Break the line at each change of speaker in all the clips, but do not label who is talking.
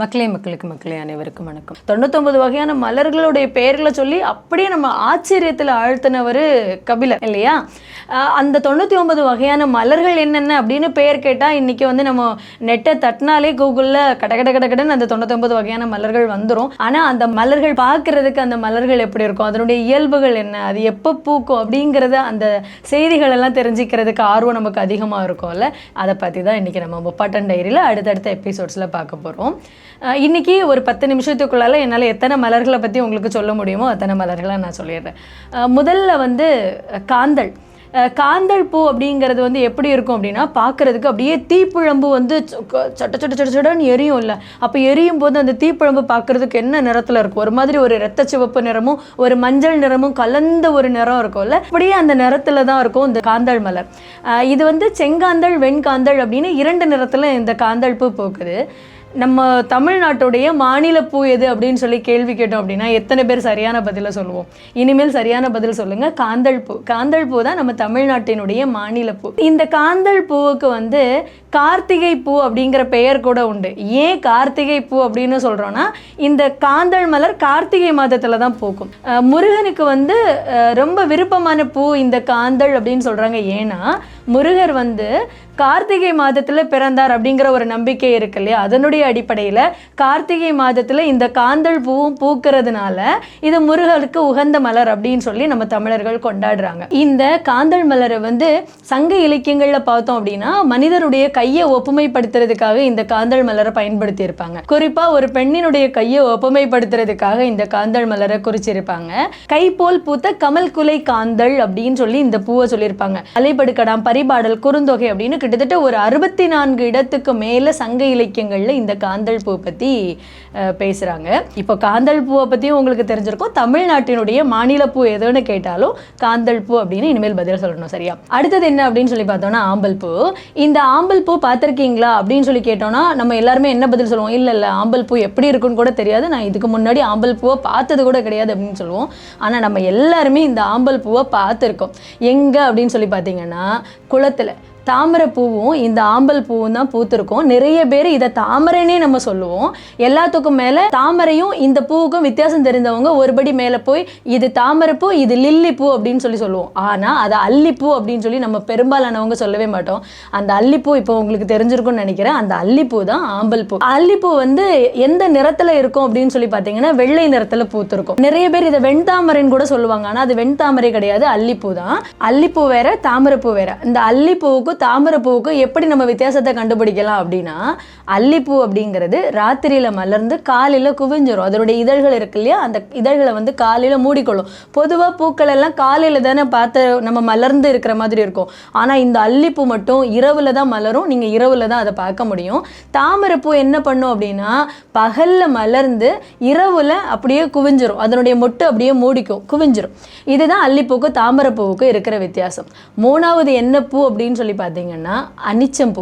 மக்களே மக்களுக்கு மக்களே அனைவருக்கும் வணக்கம். தொண்ணூத்தொன்பது வகையான மலர்களுடைய பெயர்களை சொல்லி அப்படியே நம்ம ஆச்சரியத்தில் ஆழ்த்தினவர் கபிலர் இல்லையா? அந்த தொண்ணூற்றி ஒன்பது வகையான மலர்கள் என்னென்ன அப்படின்னு பெயர் கேட்டால் இன்றைக்கி வந்து நம்ம நெட்டை தட்டினாலே கூகுளில் கட கட கடன்னு அந்த தொண்ணூத்தொன்பது வகையான மலர்கள் வந்துடும் ஆனால் அந்த மலர்கள் பார்க்கறதுக்கு அந்த மலர்கள் எப்படி இருக்கும்? அதனுடைய இயல்புகள் என்ன? அது எப்போ பூக்கும் அப்படிங்கிறத அந்த செய்திகள் எல்லாம் தெரிஞ்சுக்கிறதுக்கு ஆர்வம் நமக்கு அதிகமாக இருக்கும்ல? அதை பற்றி தான் இன்றைக்கி நம்ம முப்பாட்டன் டைரியில் அடுத்தடுத்த எபிசோட்ஸில் பார்க்க போகிறோம் இன்றைக்கி ஒரு பத்து நிமிஷத்துக்குள்ளால என்னால் எத்தனை மலர்களை பற்றி உங்களுக்கு சொல்ல முடியுமோ அத்தனை மலர்களை நான் சொல்லிடுறேன். முதல்ல வந்து காந்தல். காந்தல் பூ அப்படிங்கிறது வந்து எப்படி இருக்கும் அப்படின்னா பார்க்குறதுக்கு அப்படியே தீப்பிழம்பு வந்து சட்ட சட்ட சட்ட சடன்னு எரியும் இல்லை அப்போ எரியும் போது அந்த தீப்பிழம்பு பார்க்கறதுக்கு என்ன நிறத்தில் இருக்கும்? ஒரு மாதிரி ஒரு ரத்த சிவப்பு நிறமும் ஒரு மஞ்சள் நிறமும் கலந்த ஒரு நிறம் இருக்கும்ல. அப்படியே அந்த நிறத்தில் தான் இருக்கும் இந்த காந்தல் மலர். இது வந்து செங்காந்தள் வெண்காந்தள் அப்படின்னு இரண்டு நிறத்தில் இந்த காந்தல் பூ பூக்குது. நம்ம தமிழ்நாட்டுடைய மாநில பூ எது அப்படின்னு சொல்லி கேள்வி கேட்டோம் அப்படின்னா எத்தனை பேர் சரியான பதிலை சொல்லுவோம்? இனிமேல் சரியான பதில் சொல்லுங்க. காந்தல் பூ. காந்தல் பூ தான் நம்ம தமிழ்நாட்டினுடைய மாநில பூ. இந்த காந்தள் பூவுக்கு வந்து கார்த்திகை பூ அப்படிங்கிற பெயர் கூட உண்டு. ஏன் கார்த்திகை பூ அப்படின்னு சொல்கிறோன்னா இந்த காந்தள் மலர் கார்த்திகை மாதத்தில் தான் பூக்கும். முருகனுக்கு வந்து ரொம்ப விருப்பமான பூ இந்த காந்தள் அப்படின்னு சொல்கிறாங்க ஏன்னா முருகர் வந்து கார்த்திகை மாதத்தில் பிறந்தார் அப்படிங்கிற ஒரு நம்பிக்கை இருக்கு இல்லையா? அதனுடைய அடிப்படையில் கார்த்திகை மாதத்துல இந்த காந்தள் பூவும் பூக்கிறதுனால இது முருகனுக்கு உகந்த மலர் அப்படின்னு சொல்லி நம்ம தமிழர்கள் கொண்டாடுறாங்க. இந்த காந்தள் மலரை வந்து சங்க இலக்கியங்கள்ல பார்த்தோம் அப்படின்னா மனிதருடைய கையை ஒப்புமைப்படுத்துறதுக்காக இந்த காந்தள் மலரை பயன்படுத்தி இருப்பாங்க குறிப்பா ஒரு பெண்ணினுடைய கையை ஒப்புமைப்படுத்துறதுக்காக இந்த காந்தள் மலரை குறிச்சிருப்பாங்க. கை போல் பூத்த கமல் குலை காந்தள் அப்படின்னு சொல்லி இந்த பூவை சொல்லியிருப்பாங்க. அலைபடுக்கடாம் பரிபாடல் குறுந்தொகை அப்படின்னு கிட்டத்தட்ட ஒரு அறுபத்தி நான்கு இடத்துக்கு மேல சங்க இலக்கியங்களில் இந்த காந்தள் பூ பற்றி பேசுகிறாங்க இப்போ காந்தள் பூவை பற்றியும் உங்களுக்கு தெரிஞ்சிருக்கும். தமிழ்நாட்டினுடைய மாநில பூ எதுன்னு கேட்டாலும் காந்தல் பூ அப்படின்னு இனிமேல் பதில் சொல்லணும் சரியா? அடுத்தது என்ன அப்படின்னு சொல்லி பார்த்தோம்னா ஆம்பல் பூ இந்த ஆம்பல் பூ பார்த்துருக்கீங்களா அப்படின்னு சொல்லி கேட்டோம்னா நம்ம எல்லாருமே என்ன பதில் சொல்லுவோம்? இல்லை இல்லை ஆம்பல் பூ எப்படி இருக்குன்னு கூட தெரியாது. நான் இதுக்கு முன்னாடி ஆம்பல் பூவை பார்த்தது கூட கிடையாது அப்படின்னு சொல்லுவோம். ஆனால் நம்ம எல்லாருமே இந்த ஆம்பல் பூவை பார்த்துருக்கோம். எங்கே அப்படின்னு சொல்லி பார்த்தீங்கன்னா குளத்தில். தாமரை பூவும் இந்த ஆம்பல் பூவும் தான் பூத்திருக்கும். நிறைய பேர் இதை தாமரைனே நம்ம சொல்லுவோம். எல்லாத்துக்கும் மேலே தாமரையும் இந்த பூவுக்கும் வித்தியாசம் தெரிந்தவங்க ஒருபடி மேலே போய் இது தாமரை பூ இது லில்லி பூ அப்படின்னு சொல்லி சொல்லுவோம். ஆனால் அது அல்லிப்பூ அப்படின்னு சொல்லி நம்ம பெரும்பாலானவங்க சொல்லவே மாட்டோம். அந்த அல்லிப்பூ இப்போ உங்களுக்கு தெரிஞ்சிருக்கும்னு நினைக்கிறேன். அந்த அல்லிப்பூ தான் ஆம்பல் பூ. அல்லிப்பூ வந்து எந்த நிறத்தில் இருக்கும் அப்படின்னு சொல்லி பார்த்தீங்கன்னா வெள்ளை நிறத்தில் பூத்திருக்கும். நிறைய பேர் இதை வெண்தாமரைன்னு கூட சொல்லுவாங்க. ஆனால் அது வெண்தாமரை கிடையாது. அல்லிப்பூ தான். அல்லிப்பூ வேற தாமரைப்பூ வேற. இந்த அல்லிப்பூவுக்கும் தாமரைப்பூவுக்கும் எப்படி நம்ம வித்தியாசத்தை கண்டுபிடிக்கலாம் அப்படின்னா அல்லிப்பூ அப்படிங்கிறது ராத்திரியில் மலர்ந்து காலையில் குவிஞ்சிரும். அதனுடைய இதழ்கள் இருக்கு இல்லையா? அந்த இதழ்களை வந்து காலையில் மூடிக்கொள்ளும். பொதுவாக பூக்கள் எல்லாம் காலையில் தானே பார்த்து நம்ம மலர்ந்து இருக்கிற மாதிரி இருக்கும். ஆனால் இந்த அல்லிப்பூ மட்டும் இரவில் தான் மலரும். நீங்கள் இரவில் தான் அதை பார்க்க முடியும். தாமரைப்பூ என்ன பண்ணும் அப்படின்னா பகலில் மலர்ந்து இரவில் அப்படியே குவிஞ்சிரும். அதனுடைய மொட்டு அப்படியே மூடிக்கும். குவிஞ்சிரும். இதுதான் அல்லிப்பூக்கும் தாமரைப்பூவுக்கும் இருக்கிற வித்தியாசம். மூணாவது என்ன பூ அப்படின்னு சொல்லி பார்த்தீங்கன்னா அனிச்சம்பூ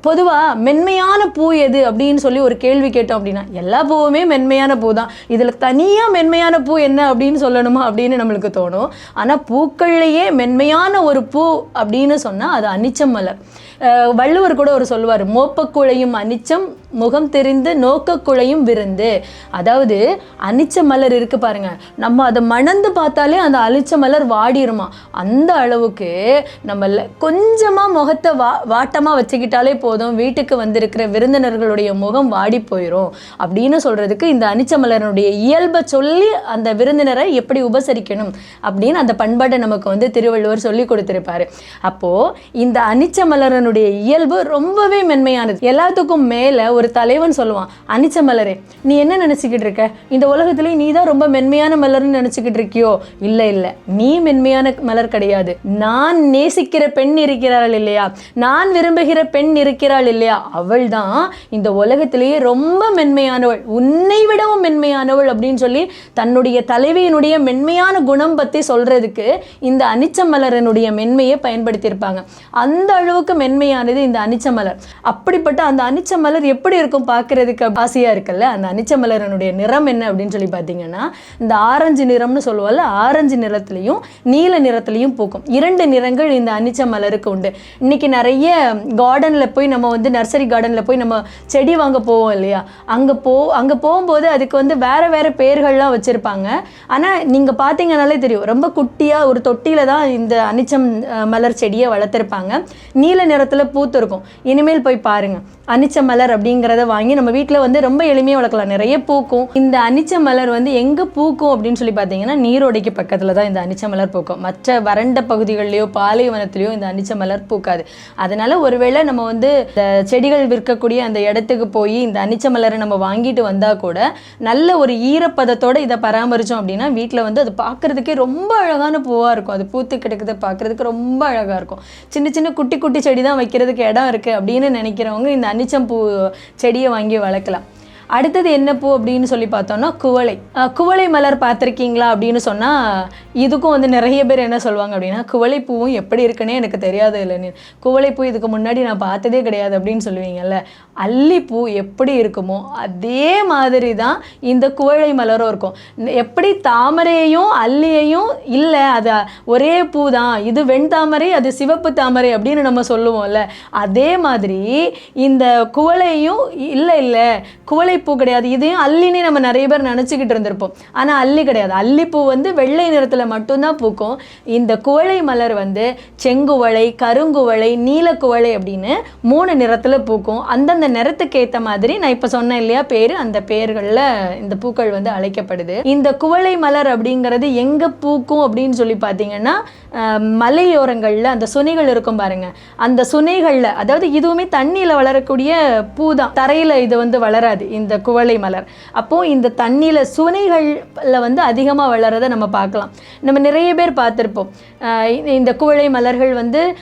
பொதுவாக பொதுவா மென்மையான பூ எது அப்படின்னு சொல்லி ஒரு கேள்வி கேட்டோம் அப்படின்னா எல்லா பூவுமே மென்மையான பூ தான் இதுல தனியா மென்மையான பூ என்ன அப்படின்னு சொல்லணுமா அப்படின்னு நம்மளுக்கு தோணும். ஆனா பூக்கள்லேயே மென்மையான ஒரு பூ அப்படின்னு சொன்னால் அது அனிச்சம் மலர் அஹ் வள்ளுவர் கூட ஒரு சொல்லுவார் மோப்பக்குழையும் அனிச்சம் முகம் தெரிந்து நோக்கக்குழையும் விருந்து. அதாவது அனிச்ச மலர் இருக்கு பாருங்க. நம்ம அதை மணந்து பார்த்தாலே அந்த அனிச்ச மலர் வாடிருமா? அந்த அளவுக்கு நம்ம கொஞ்சமாக முகத்தை வா வாட்டமாக வச்சுக்கிட்டாலே போதும். வீட்டுக்கு வந்திருக்கிற விருந்தினர்களுடைய முகம் வாடி போயிடும் அப்படின்னு சொல்கிறதுக்கு இந்த அனிச்ச மலரனுடைய இயல்பை சொல்லி அந்த விருந்தினரை எப்படி உபசரிக்கணும் அப்படின்னு அந்த பண்பாட்டை நமக்கு வந்து திருவள்ளுவர் சொல்லி கொடுத்துருப்பாரு. அப்போது இந்த அனிச்ச மலரனுடைய இயல்பு ரொம்பவே மென்மையானது. எல்லாத்துக்கும் மேலே ஒரு தலைவன் சொல்லுவான் அனிச்ச மலரே நீ என்ன நினச்சிக்கிட்டு இருக்க? இந்த உலகத்துலேயே நீ தான் ரொம்ப மென்மையான மலர்னு நினச்சிக்கிட்டு இருக்கியோ? இல்லை இல்லை நீ மென்மையான மலர் கிடையாது. நான் நேசிக்கிற பெண் இருக்கிறாள் இல்லையா? நான் விரும்புகிற பெண் இருக்கிறாள் இல்லையா? அவள் தான் இந்த உலகத்திலேயே ரொம்ப மென்மையானவள். உன்னை விடவும் மென்மையானவள் அப்படின்னு சொல்லி தன்னுடைய தலைவியினுடைய மென்மையான குணம் பத்தி சொல்றதுக்கு இந்த அனிச்ச மலரனுடைய மென்மையை பயன்படுத்தியிருப்பாங்க. அந்த அளவுக்கு மென்மையானது இந்த அனிச்ச மலர். அப்படிப்பட்ட அந்த அனிச்ச மலர் எப்படி எப்படி இருக்கும் பார்க்கறதுக்கு ஆசையாக இருக்குல்ல? அந்த அனிச்ச மலரனுடைய நிறம் என்ன அப்படின்னு சொல்லி பார்த்தீங்கன்னா இந்த ஆரஞ்சு நிறம்னு சொல்லுவோம்ல ஆரஞ்சு நிறத்துலையும் நீல நிறத்துலையும் பூக்கும். இரண்டு நிறங்கள் இந்த அனிச்ச மலருக்கு உண்டு. இன்னைக்கு நிறைய கார்டனில் போய் நம்ம வந்து நர்சரி கார்டனில் போய் நம்ம செடி வாங்க போவோம் இல்லையா? அங்கே போ அங்கே போகும்போது அதுக்கு வந்து வேற வேற பேர்கள்லாம் வச்சுருப்பாங்க. ஆனால் நீங்கள் பார்த்தீங்கனாலே தெரியும் ரொம்ப குட்டியாக ஒரு தொட்டியில் தான் இந்த அனிச்சம் மலர் செடியை வளர்த்துருப்பாங்க. நீல நிறத்தில் பூத்திருக்கும். இனிமேல் போய் பாருங்க. அனிச்ச மலர் அப்படிங்கிறத வாங்கி நம்ம வீட்டில் வந்து ரொம்ப எளிமையாக வளர்க்கலாம். நிறைய பூக்கும். இந்த அனிச்ச மலர் வந்து எங்கே பூக்கும் அப்படின்னு சொல்லி பார்த்தீங்கன்னா நீரோடைக்கு பக்கத்தில் தான் இந்த அனிச்ச மலர் பூக்கும். மற்ற வறண்ட பகுதிகள்லையோ பாலைவனத்திலையோ இந்த அனிச்ச மலர் பூக்காது. அதனால ஒருவேளை நம்ம வந்து இந்த செடிகள் விற்கக்கூடிய அந்த இடத்துக்கு போய் இந்த அனிச்ச மலரை நம்ம வாங்கிட்டு வந்தால் கூட நல்ல ஒரு ஈரப்பதத்தோட இதை பராமரித்தோம் அப்படின்னா வீட்டில் வந்து அது பார்க்கறதுக்கே ரொம்ப அழகான பூவாக இருக்கும். அது பூத்து கிடக்குது பார்க்கறதுக்கு ரொம்ப அழகாக இருக்கும். சின்ன சின்ன குட்டி குட்டி செடி தான் வைக்கிறதுக்கு இடம் இருக்குது அப்படின்னு நினைக்கிறவங்க இந்த அனிச்சம் பூ செடியை வாங்கி வளர்க்கலாம். அடுத்தது என்ன பூ அப்படின்னு சொல்லி பார்த்தோம்னா குவளை. குவளை மலர் பார்த்துருக்கீங்களா அப்படின்னு சொன்னால் இதுக்கும் வந்து நிறைய பேர் என்ன சொல்லுவாங்க அப்படின்னா குவளைப்பூவும் எப்படி இருக்குன்னே எனக்கு தெரியாது இல்லைன்னு. குவளைப்பூ இதுக்கு முன்னாடி நான் பார்த்ததே கிடையாது அப்படின்னு சொல்லுவீங்கல்ல. அல்லிப்பூ எப்படி இருக்குமோ அதே மாதிரி தான் இந்த குவளை மலரும் இருக்கும். எப்படி தாமரையையும் அல்லியையும் இல்லை அது ஒரே பூ தான் இது வெண்தாமரை அது சிவப்பு தாமரை அப்படின்னு நம்ம சொல்லுவோம்ல. அதே மாதிரி இந்த குவளையும் இல்லை இல்லை குவளைப்பூ கிடையாது. இதையும் அல்லினே நம்ம நிறைய பேர் நினச்சிக்கிட்டு இருந்திருப்போம். ஆனால் அல்லி கிடையாது. அல்லிப்பூ வந்து வெள்ளை நிறத்தில் மட்டும்தான் பூக்கும். இந்த குவளை மலர் வந்து செங்குவளை கருங்குவளை நீலக்குவளை அப்படின்னு மூணு நிறத்தில் பூக்கும். அந்தந்த நிறத்துக்கு ஏற்ற மாதிரி நான் இப்போ சொன்னேன் இல்லையா பேர் அந்த பேர்களில் இந்த பூக்கள் வந்து அழைக்கப்படுது. இந்த குவளை மலர் அப்படிங்கிறது எங்கே பூக்கும் அப்படின்னு சொல்லி பார்த்தீங்கன்னா அஹ், மலையோரங்களில் அந்த சுனைகள் இருக்கும் பாருங்க. அந்த சுனைகளில் அதாவது இதுவுமே தண்ணியில் வளரக்கூடிய பூ தான் தரையில் இது வந்து வளராது இந்த குவளை மலர். அப்போது இந்த தண்ணியில் சுனைகளில் வந்து அதிகமாக வளரதை நம்ம பார்க்கலாம். நம்ம நிறைய பேர் பார்த்துருப்போம். இந்த- குவளை மலர்கள் வந்து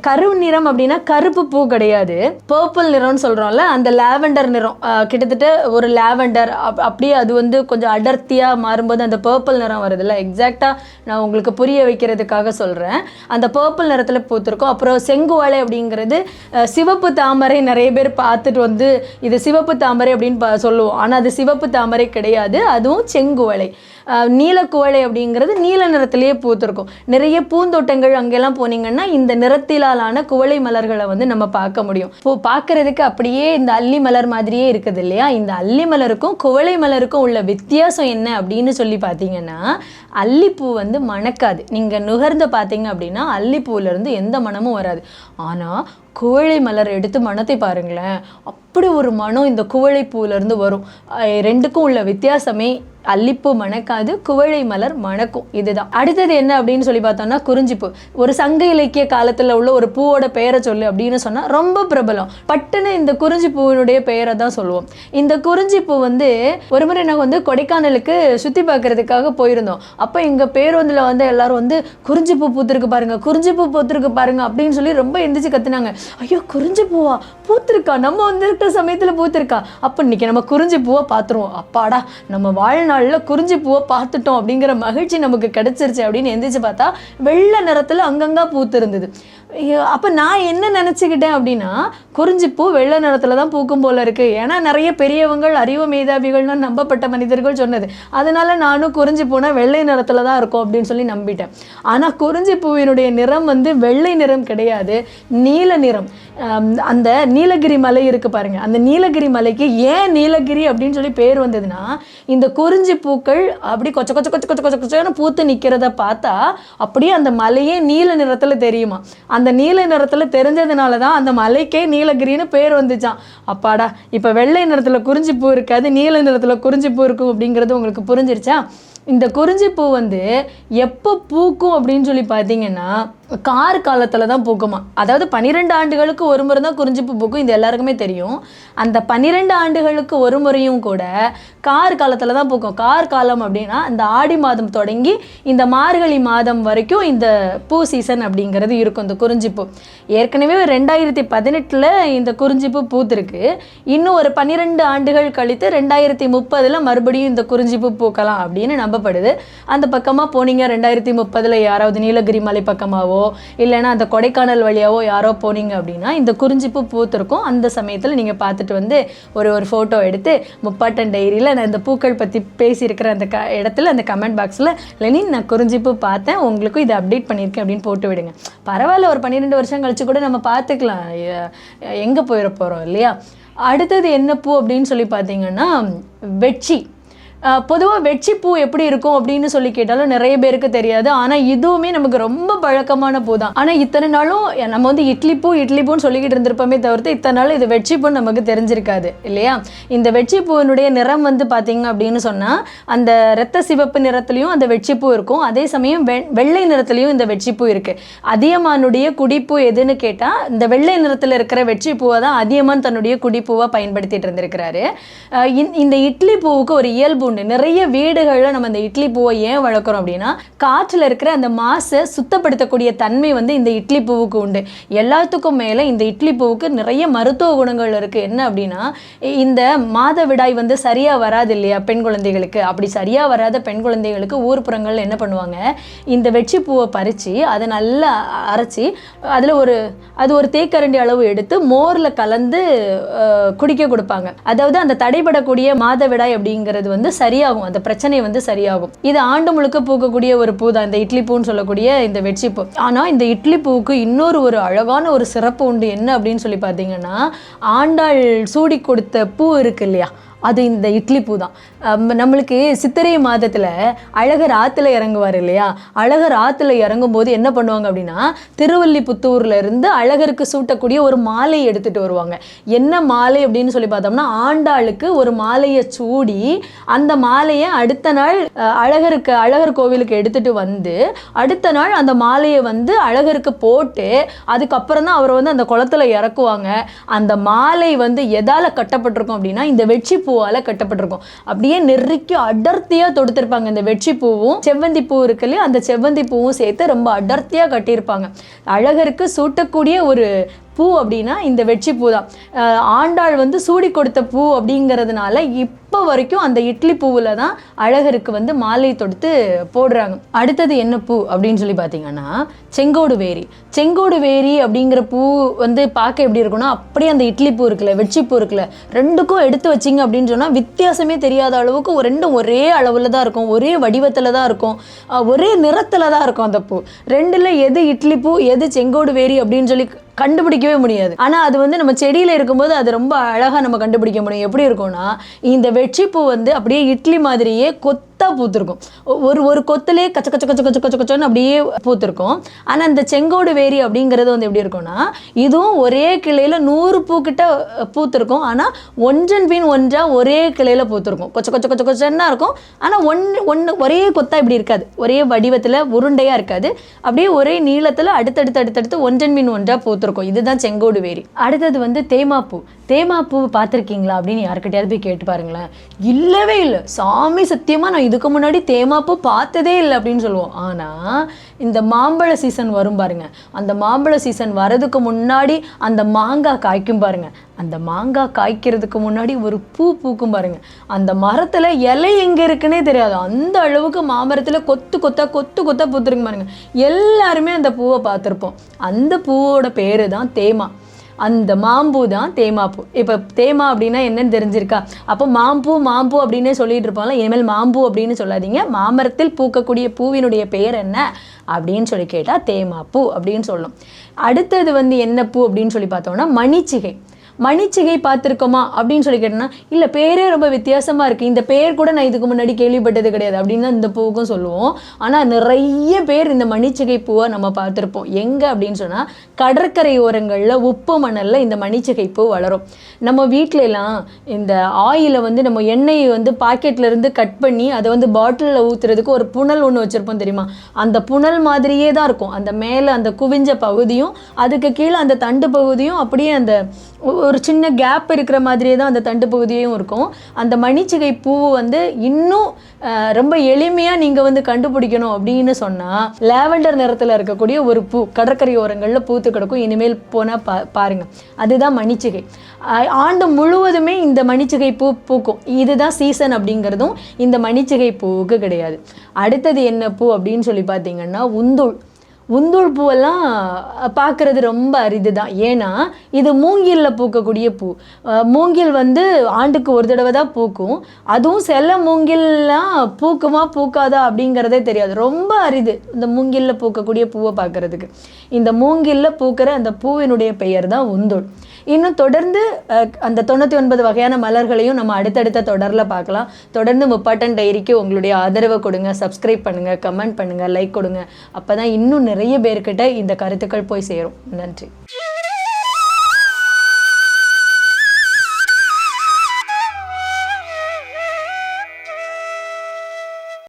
கரு நிறம் அப்படின்னா கருப்பு பூ கிடையாது. பர்பிள் நிறம்னு சொல்கிறோம்ல அந்த லாவெண்டர் நிறம். கிட்டத்தட்ட ஒரு லாவெண்டர். அப் அப்படியே அது வந்து கொஞ்சம் அடர்த்தியாக மாறும்போது அந்த பர்பிள் நிறம் வருதுல்ல. எக்ஸாக்டாக நான் உங்களுக்கு புரிய வைக்கிறதுக்காக சொல்கிறேன் அந்த பர்பிள் நிறத்தில் பூத்திருக்கும். அப்புறம் செங்குவாழை அப்படிங்கிறது சிவப்பு தாமரை நிறைய பேர் பார்த்துட்டு வந்து இது சிவப்பு தாமரை அப்படின்னு பா- சொல்லுவோம். ஆனால் அது சிவப்பு தாமரை கிடையாது. அதுவும் செங்குவளை நீலக்குவளை அப்படிங்கிறது நீல நிறத்திலேயே பூத்திருக்கும். நிறைய பூந்தோட்டங்கள் அங்கெல்லாம் போனீங்கன்னா இந்த நிறத்திலான குவளை மலர்களை வந்து நம்ம பார்க்க முடியும். இப்போ பார்க்கறதுக்கு அப்படியே இந்த அல்லி மலர் மாதிரியே இருக்குது இல்லையா? இந்த அல்லி மலருக்கும் குவளை மலருக்கும் உள்ள வித்தியாசம் என்ன அப்படின்னு சொல்லி பார்த்தீங்கன்னா அல்லிப்பூ வந்து மணக்காது. நீங்கள் நுகர்ந்து பார்த்தீங்க அப்படின்னா அல்லிப்பூவிலேருந்து எந்த மனமும் வராது. ஆனால் குவளை மலர் எடுத்து மனத்தை பாருங்களேன். அப்படி ஒரு மனம் இந்த குவளை பூவிலேருந்து வரும். ரெண்டுக்கும் உள்ள வித்தியாசமே அல்லிப்பூ மணக்காது குவழை மலர் மணக்கும். இதுதான். அடுத்தது என்ன அப்படின்னு சொல்லி பார்த்தோம்னா குறிஞ்சிப்பூ. ஒரு சங்க இலக்கிய காலத்தில் உள்ள ஒரு பூவோட பெயரை சொல்லு அப்படின்னு சொன்னால் ரொம்ப பிரபலம். பட்டுன்னு இந்த குறிஞ்சி பூவினுடைய பெயரை தான் சொல்லுவோம். இந்த குறிஞ்சிப்பூ வந்து ஒரு முறை நாங்கள் வந்து கொடைக்கானலுக்கு சுற்றி பார்க்கறதுக்காக போயிருந்தோம். அப்போ எங்கள் பேருந்தில் வந்து எல்லாரும் வந்து குறிஞ்சிப்பூ பூத்திருக்கு பாருங்க குறிஞ்சிப்பூ பூத்திருக்கு பாருங்க அப்படின்னு சொல்லி ரொம்ப எந்திரிச்சு கத்துனாங்க. ஐயோ குறிஞ்சி பூவா பூத்திருக்கா? நம்ம வந்துருக்க சமயத்தில் பூத்திருக்கா? அப்போ இன்னைக்கு நம்ம குறிஞ்சி பூவை பார்த்துருவோம். அப்பாடா நம்ம நாளில் குறிஞ்சி பூவை பார்த்துட்டோம் அப்படிங்கிற மகிழ்ச்சி நமக்கு கிடைச்சிருச்சு அப்படின்னு எந்திரிச்சு பார்த்தா வெள்ளை நிறத்தில் அங்கங்கே பூத்து இருந்தது அப்போ நான் என்ன நினச்சிக்கிட்டேன் அப்படின்னா குறிஞ்சிப்பூ வெள்ளை நிறத்தில் தான் பூக்கும் போல இருக்குது ஏன்னா நிறைய பெரியவங்கள் அறிவு மேதாவிகள்னு நம்பப்பட்ட மனிதர்கள் சொன்னது. அதனால நானும் குறிஞ்சி பூனா வெள்ளை நிறத்தில் தான் இருக்கும் அப்படின்னு சொல்லி நம்பிட்டேன். ஆனால் குறிஞ்சி பூவினுடைய நிறம் வந்து வெள்ளை நிறம் கிடையாது. நீல நிறம். அந்த நீலகிரி மலை இருக்குது பாருங்கள் அந்த நீலகிரி மலைக்கு ஏன் நீலகிரி அப்படின்னு சொல்லி பேர் வந்ததுன்னா இந்த குறிஞ்சி பூக்கள் அப்படி கொச்ச கொச்ச கொச்ச கொச்ச கொச்ச கொச்சன்னு பூத்து நிற்கிறத பார்த்தா அப்படியே அந்த மலையே நீல நிறத்தில் தெரியுமா? அந்த நீல நிறத்தில் தெரிஞ்சதுனால தான் அந்த மலைக்கே நீலகிரின்னு பேர் வந்துச்சான் அப்பாடா இப்போ வெள்ளை நிறத்தில் குறிஞ்சி பூ இருக்காது நீல நிறத்தில் குறிஞ்சி பூ இருக்கும் அப்படிங்கிறது உங்களுக்கு புரிஞ்சிருச்சா? இந்த குறிஞ்சி பூ வந்து எப்போ பூக்கும் அப்படின்னு சொல்லி பார்த்தீங்கன்னா கார் காலத்தில் தான் பூக்குமா? அதாவது பன்னிரெண்டு ஆண்டுகளுக்கு ஒரு முறை தான் குறிஞ்சிப்பு பூக்கும் இது எல்லாருக்குமே தெரியும். அந்த பன்னிரெண்டு ஆண்டுகளுக்கு ஒரு முறையும் கூட கார் காலத்தில் தான் பூக்கும். கார் காலம் அப்படின்னா இந்த ஆடி மாதம் தொடங்கி இந்த மார்கழி மாதம் வரைக்கும் இந்த பூ சீசன் அப்படிங்கிறது இருக்கும் இந்த குறிஞ்சிப்பூ. ஏற்கனவே ரெண்டாயிரத்தி பதினெட்டில் இந்த குறிஞ்சிப்பூ பூத்திருக்கு. இன்னும் ஒரு பன்னிரெண்டு ஆண்டுகள் கழித்து ரெண்டாயிரத்தி முப்பதில் மறுபடியும் இந்த குறிஞ்சிப்பூ பூக்கலாம் அப்படின்னு நம்பப்படுது. அந்த பக்கமாக போனீங்க ரெண்டாயிரத்தி முப்பதில் யாராவது நீலகிரி மலை பக்கமாகவோ இல்லைன்னா அந்த கொடைக்கானல் வழியாவோ யாரோ போனீங்க அப்படின்னா இந்த குறிஞ்சிப்பூ பூத்திருக்கும். அந்த சமயத்தில் நீங்கள் பார்த்துட்டு வந்து ஒரு ஒரு ஃபோட்டோ எடுத்து முப்பாட்டன் டைரியில் நான் இந்த பூக்கள் பற்றி பேசியிருக்கிற அந்த க இடத்துல அந்த கமெண்ட் பாக்ஸில் லெனின் நான் குறிஞ்சிப்பூ பார்த்தேன். உங்களுக்கும் இதை அப்டேட் பண்ணியிருக்கேன் அப்படின்னு போட்டு விடுங்க. பரவாயில்ல ஒரு பன்னிரெண்டு வருஷம் கழிச்சு கூட நம்ம பார்த்துக்கலாம். எங்கே போயிட போகிறோம் இல்லையா? அடுத்தது என்ன பூ அப்படின்னு சொல்லி பார்த்தீங்கன்னா வெட்சி பொதுவாக வெட்சி பூ எப்படி இருக்கும் அப்படின்னு சொல்லி கேட்டாலும் நிறைய பேருக்கு தெரியாது. ஆனால் இதுவுமே நமக்கு ரொம்ப பழக்கமான பூ தான் ஆனால் இத்தனை நாளும் நம்ம வந்து இட்லி பூ இட்லி பூன்னு சொல்லிக்கிட்டு இருந்திருப்போமே தவிர்த்து இத்தனை நாள் இது வெட்சி நமக்கு தெரிஞ்சிருக்காது இல்லையா? இந்த வெட்சி பூவினுடைய நிறம் வந்து பார்த்தீங்க அப்படின்னு சொன்னால் அந்த இரத்த சிவப்பு நிறத்துலையும் அந்த வெட்சி பூ இருக்கும். அதே சமயம் வெ வெள்ளை நிறத்துலையும் இந்த வெட்சி பூ இருக்குது அதியமானுடைய குடிப்பூ எதுன்னு கேட்டால் இந்த வெள்ளை நிறத்தில் இருக்கிற வெட்சி பூவை தான் அதியமான் தன்னுடைய குடிப்பூவாக பயன்படுத்திட்டு இருந்திருக்கிறாரு. இந்த- இந்த இட்லி பூவுக்கு ஒரு இயல்பு உண்டு. நிறைய வீடுகளில் நம்ம இந்த இட்லி பூவை ஏன் வளர்க்குறோம் அப்படின்னா காற்றில் இருக்கிற அந்த மாசை சுத்தப்படுத்தக்கூடிய தன்மை வந்து இந்த இட்லி பூவுக்கு உண்டு. எல்லாத்துக்கும் மேலே இந்த இட்லி பூவுக்கு நிறைய மருத்துவ குணங்கள் இருக்குது என்ன அப்படின்னா இந்த மாதவிடாய் வந்து சரியாக வராது இல்லையா பெண் குழந்தைகளுக்கு? அப்படி சரியாக வராத பெண் குழந்தைகளுக்கு ஊர்ப்புறங்கள் என்ன பண்ணுவாங்க? இந்த வெச்சி பூவை பறித்து அதை நல்லா அரைச்சி அதில் ஒரு அது ஒரு தேக்கரண்டி அளவு எடுத்து மோரில் கலந்து குடிக்க கொடுப்பாங்க. அதாவது அந்த தடைபடக்கூடிய மாதவிடாய் அப்படிங்கிறது வந்து சரியாகும். அந்த பிரச்சனை வந்து சரியாகும். இது ஆண்டு முழுக்க பூக்கக்கூடிய ஒரு பூ தான் இந்த இட்லி பூன்னு சொல்லக்கூடிய இந்த வெற்றி பூ ஆனால் இந்த இட்லி பூவுக்கு இன்னொரு ஒரு அழகான ஒரு சிறப்பு உண்டு. என்ன அப்படின்னு சொல்லி பார்த்தீங்கன்னா ஆண்டாள் சூடி கொடுத்த பூ இருக்கு இல்லையா? அது இந்த இட்லி பூ தான் நம்மளுக்கு சித்திரை மாதத்தில் அழகர் ஆற்றுல இறங்குவார் இல்லையா? அழகர் ஆற்றுல இறங்கும்போது என்ன பண்ணுவாங்க அப்படின்னா திருவல்லிபுத்தூரில் இருந்து அழகருக்கு சூட்டக்கூடிய ஒரு மாலை எடுத்துகிட்டு வருவாங்க. என்ன மாலை அப்படின்னு சொல்லி பார்த்தோம்னா ஆண்டாளுக்கு ஒரு மாலையை சூடி அந்த மாலையை அடுத்த நாள் அழகருக்கு அழகர் கோவிலுக்கு எடுத்துகிட்டு வந்து அடுத்த நாள் அந்த மாலையை வந்து அழகருக்கு போட்டு அதுக்கப்புறம் தான் அவரை வந்து அந்த குளத்துல இறக்குவாங்க. அந்த மாலை வந்து எதால் கட்டப்பட்டிருக்கும் அப்படின்னா இந்த வெற்றி பூவால் கட்டப்பட்டிருக்கும். அப்படியே நெருக்கி அடர்த்தியாக தொடுத்திருப்பாங்க இந்த வெற்றி பூவும். செவ்வந்தி பூ இருக்கு இல்லையா அந்த செவ்வந்தி பூவும் சேர்த்து ரொம்ப அடர்த்தியாக கட்டியிருப்பாங்க. அழகருக்கு சூட்டக்கூடிய ஒரு பூ அப்படின்னா இந்த வெற்றி பூ தான் ஆண்டாள் வந்து சூடி கொடுத்த பூ அப்படிங்கிறதுனால இப்போ வரைக்கும் அந்த இட்லி பூவில் தான் அழகருக்கு வந்து மாலை தொடுத்து போடுறாங்க. அடுத்தது என்ன பூ அப்படின்னு சொல்லி பார்த்தீங்கன்னா செங்கோடு வேரி. செங்கோடு வேரி அப்படிங்கிற பூ வந்து பார்க்க எப்படி இருக்கும்னா அப்படியே அந்த இட்லி பூ இருக்குல்ல வெட்சி பூ இருக்குல்ல ரெண்டுக்கும் எடுத்து வச்சிங்க அப்படின்னு சொன்னால் வித்தியாசமே தெரியாத அளவுக்கு ரெண்டும் ஒரே அளவில் தான் இருக்கும். ஒரே வடிவத்தில் தான் இருக்கும். ஒரே நிறத்தில் தான் இருக்கும் அந்த பூ. ரெண்டில் எது இட்லி பூ எது செங்கோடு வேரி அப்படின்னு சொல்லி கண்டுபிடிக்கவே முடியாது. ஆனால் அது வந்து நம்ம செடியில் இருக்கும்போது அது ரொம்ப அழகாக நம்ம கண்டுபிடிக்க முடியும். எப்படி இருக்கும்னா இந்த வெற்றிப்பூ வந்து அப்படியே இட்லி மாதிரியே கொத்து பூத்திருக்கும். ஒரு ஒரு கொத்துலேயே கச்ச கச்ச கச்ச கச்ச கச்ச கச்சன்னு அப்படியே பூத்திருக்கும். ஆனால் இந்த செங்கோடு வேரி அப்படிங்கிறது வந்து எப்படி இருக்கும்னா இதுவும் ஒரே கிளையில் நூறு பூக்கிட்ட பூத்திருக்கும். ஆனால் ஒன்றன் பின் ஒன்றாக ஒரே கிளையில் பூத்திருக்கும். கொச்ச கொச்ச கொச்ச கொச்சன்னா இருக்கும். ஆனால் ஒன்று ஒன்று ஒரே கொத்தாக இப்படி இருக்காது. ஒரே வடிவத்தில் உருண்டையாக இருக்காது. அப்படியே ஒரே நீளத்தில் அடுத்தடுத்து அடுத்தடுத்து ஒன்றன் மீன் ஒன்றாக பூத்திருக்கும். இதுதான் செங்கோடு வேரி. அடுத்தது வந்து தேமாப்பூ தேமாப்பூ பார்த்துருக்கீங்களா அப்படின்னு யாருக்கிட்டையாவது போய் கேட்டு பாருங்களேன். இல்லவே இல்லை. சாமி சத்தியமாக நான் இதுக்கு முன்னாடி தேமாப்பு பார்த்ததே இல்லை அப்படின்னு சொல்லுவோம். ஆனால் இந்த மாம்பழ சீசன் வரும் பாருங்க. அந்த மாம்பழ சீசன் வரதுக்கு முன்னாடி அந்த மாங்காய் காய்க்கும் பாருங்க. அந்த மாங்காய் காய்க்கிறதுக்கு முன்னாடி ஒரு பூ பூக்கும் பாருங்க. அந்த மரத்தில் இலை எங்கே இருக்குன்னே தெரியாது. அந்த அளவுக்கு மாமரத்தில் கொத்து கொத்தா கொத்து கொத்தா பூத்துருக்கு பாருங்க. எல்லாருமே அந்த பூவை பார்த்துருப்போம். அந்த பூவோட பேர் தான் தேமா. அந்த மாம்பூ தான் தேமாப்பூ இப்போ தேமா அப்படின்னா என்னன்னு தெரிஞ்சிருக்கா? அப்போ மாம்பூ மாம்பூ அப்படின்னே சொல்லிட்டு இருப்பாங்களா இனிமேல் மாம்பூ அப்படின்னு சொல்லாதீங்க. மாமரத்தில் பூக்கக்கூடிய பூவினுடைய பெயர் என்ன? அப்படின்னு சொல்லி கேட்டால் தேமாப்பூ அப்படின்னு சொல்லணும் அடுத்தது வந்து என்ன பூ அப்படின்னு சொல்லி பார்த்தோம்னா மணிச்சிகை. மணிச்சிகை பார்த்துருக்கோமா அப்படின்னு சொல்லி கேட்டோம்னா இல்லை பேரே ரொம்ப வித்தியாசமாக இருக்குது இந்த பேர் கூட நான் இதுக்கு முன்னாடி கேள்விப்பட்டது கிடையாது. அப்படின்னு தான் இந்த பூவுக்கும் சொல்லுவோம். ஆனால் நிறைய பேர் இந்த மணிச்சிகை பூவை நம்ம பார்த்துருப்போம். எங்கே அப்படின்னு சொன்னால் கடற்கரை ஓரங்களில் உப்பு மணலில் இந்த மணிச்சிகை பூ வளரும். நம்ம வீட்டிலலாம் எல்லாம் இந்த ஆயிலை வந்து நம்ம எண்ணெயை வந்து பாக்கெட்லேருந்து கட் பண்ணி அதை வந்து பாட்டிலில் ஊற்றுறதுக்கு ஒரு புனல் ஒன்று வச்சுருப்போம் தெரியுமா? அந்த புனல் மாதிரியே தான் இருக்கும். அந்த மேலே அந்த குவிஞ்ச பகுதியும் அதுக்கு கீழே அந்த தண்டு பகுதியும் அப்படியே அந்த ஒரு சின்ன கேப் இருக்கிற மாதிரியே தான் அந்த தண்டு பகுதியும் இருக்கும். அந்த மணிச்சிகை பூ வந்து இன்னும் ரொம்ப எளிமையாக நீங்கள் வந்து கண்டுபிடிக்கணும் அப்படின்னு சொன்னால் லேவெண்டர் நிறத்தில் இருக்கக்கூடிய ஒரு பூ கடற்கரை ஓரங்களில் பூத்து கிடக்கும். இனிமேல் போனால் பா பாருங்க. அதுதான் மணிச்சிகை. ஆண்டு முழுவதுமே இந்த மணிச்சிகை பூ பூக்கும். இதுதான் சீசன் அப்படிங்கிறதும் இந்த மணிச்சிகை பூவுக்கு கிடையாது. அடுத்தது என்ன பூ அப்படின்னு சொல்லி பார்த்தீங்கன்னா உந்துள். உந்தூள் பூவெல்லாம் பார்க்குறது ரொம்ப அரிது தான் ஏன்னா இது மூங்கிலில் பூக்கக்கூடிய பூ. மூங்கில் வந்து ஆண்டுக்கு ஒரு தடவை தான் பூக்கும். அதுவும் சில மூங்கில்லாம் பூக்குமா பூக்காதா அப்படிங்கிறதே தெரியாது. ரொம்ப அரிது இந்த மூங்கிலில் பூக்கக்கூடிய பூவை பார்க்குறதுக்கு. இந்த மூங்கிலில் பூக்கிற அந்த பூவினுடைய பெயர் தான் உந்தூள். இன்னும் தொடர்ந்து அஹ், அந்த தொண்ணூற்றி ஒன்பது வகையான மலர்களையும் நம்ம அடுத்தடுத்த தொடரில் பார்க்கலாம். தொடர்ந்து முப்பாட்டன் டைரிக்கு உங்களுடைய ஆதரவை கொடுங்க சப்ஸ்கிரைப் பண்ணுங்கள் கமெண்ட் பண்ணுங்கள் லைக் கொடுங்க. அப்போ தான் இன்னும் நிறைய பேர்கிட்ட இந்த கருத்துக்கள் போய் சேரும். நன்றி.